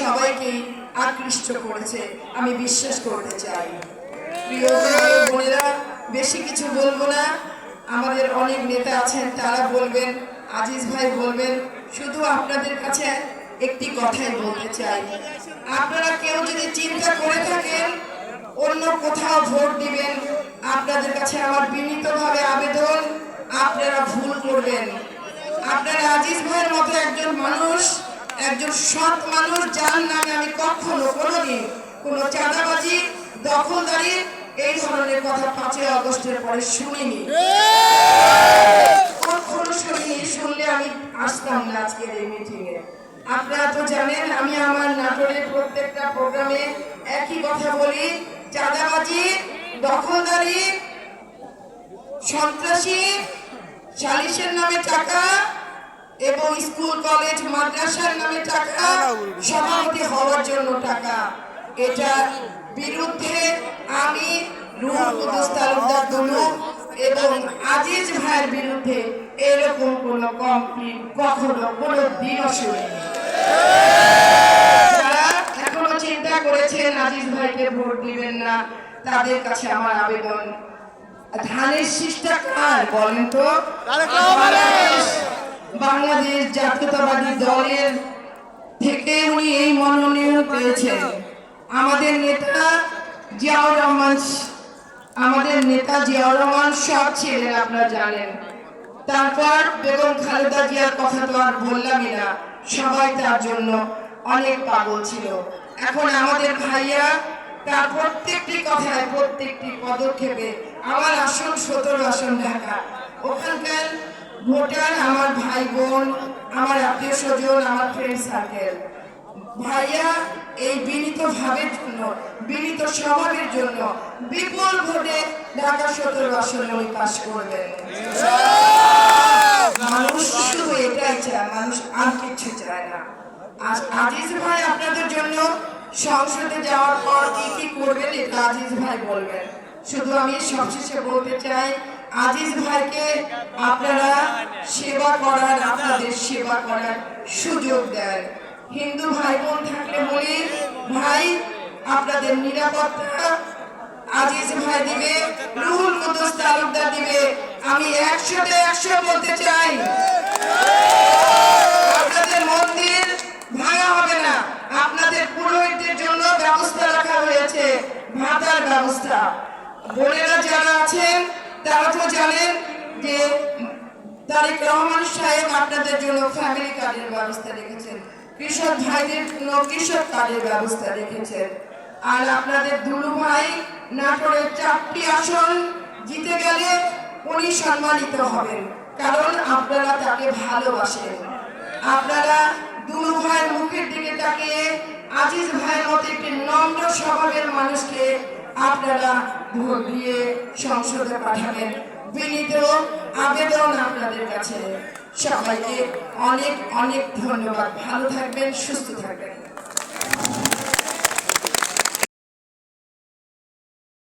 সবাইকেই আকৃষ্ট করেছে, আমি বিশ্বাস করতে চাই। বেশি কিছু বলব না। আমাদের অনেক নেতা আছেন, তারা বলবেন, আজিজ ভাই বলবেন, শুধু আপনাদের কাছে একটি কথাই বলতে চাই। আপনারা কেউ যদি চিন্তা করে থাকেন, অন্য কোথাও ভোট দিবেন, আপনাদের কাছে আমার বিনীতভাবে আবেদন, আপনারা ভুল করবেন। আপনারা আজিজ ভাইয়ের মতো একজন মানুষ একজন সৎ মানুষ যার নামে আমি কখনো কোনোদিন কোনো চাঁদাবাজি, দখলদারি এই ধরনের কথা পাঁচই আগস্টের পরে শুনিনি। কখনো শুনিনি, শুনলে আমি আসতাম না আজকের এই আপনারা তো জানেন, আমি আমার নাটোরের প্রত্যেকটা প্রোগ্রামে একই কথা বলি, চাঁদাবাজি, দখলদারি, সন্ত্রাসী, সালিশের নামে টাকা এবং স্কুল, কলেজ, মাদ্রাসার নামে টাকা সভাপতি হওয়ার জন্য টাকা। এটা বিরুদ্ধে আমি তালুকদার এবং আজিজ ভাইয়ের বিরুদ্ধে এরকম কোনো কমপ্লিট কখনো কোনো দিনও এখনও চিন্তা করেছেন আজিজ ভাইকে ভোট দিবেন না, তাদের কাছে আমার আবেদন। ধানের শীষটা কার বলেন তো? বাংলাদেশ জাতীয়তাবাদী দলের থেকে উনি এই মনোনয়ন পেয়েছেন। আমাদের নেতা জিয়াউর রহমান আমাদের নেতা জিয়াউর রহমান সব ছিলেন, আপনারা জানেন। তারপর বেগম খালেদা জিয়ার কথা তো আর বললামই না। সবাই তার জন্য অনেক পাগল ছিল। এখন আমাদের ভাইয়া তার প্রত্যেকটি কথায় প্রত্যেকটি পদক্ষেপে আমার আসন সতেরো আসন ঢাকা। ওখানকার ভোটার আমার ভাই বোন, আমার আত্মীয় স্বজন, আমার ফ্রেন্ড সার্কেল ভাইয়া এই বিনীত ভাবের জন্য, বিনীত স্বভাবের জন্য বিপুল ভোটে ঢাকা সতেরো আসনে উনি পাশ করবেন। মানুষ শুধু এটাই চায়, মানুষ আর কিছু চায় না। আজ আজিজ ভাই আপনাদের জন্য সংসদে যাওয়ার পর কি কি করবেন, এটা আজিজ ভাই বলবেন। শুধু আমি সবশেষে বলতে চাই আজিজ ভাইকে আপনারা সেবা করার, আপনাদের সেবা করার সুযোগ দেন। হিন্দু ভাই বোন থাকলে বলি, ভাই, আপনাদের নিরাপত্তা আজিজ ভাই দিবে, রুহুল কুদুস তালুকদার দিবে। আমি একশোতে একশো বলতে চাই, আপনাদের মন্দির ভাঙা হবে না। আপনাদের পুরোহিতদের জন্য ব্যবস্থা রাখা হয়েছে, ভাতার ব্যবস্থা। বোনেরা যারা আছেন তারা তো জানেন যে তারেক রহমান সাহেব আপনাদের জন্য ফ্যামিলি কার্ডের ব্যবস্থা রেখেছেন। কৃষক ভাইদের জন্য কৃষক কার্ডের ব্যবস্থা রেখেছেন। আর আপনাদের দুলু ভাই নাটোরের চারটি আসন জিতে গেলে উনি সম্মানিত হবেন, কারণ আপনারা তাকে ভালোবাসেন। আপনারা দুলু ভাইয়ের মুখের দিকে তাকিয়ে আজিজ ভাইয়ের মতো একটি নম্র স্বভাবের মানুষকে আপনারা ভোট দিয়ে সংসদে পাঠাবেন। বিনীত আবেদন আপনাদের কাছে। সবাইকে অনেক অনেক ধন্যবাদ। ভালো থাকবেন, সুস্থ থাকবেন।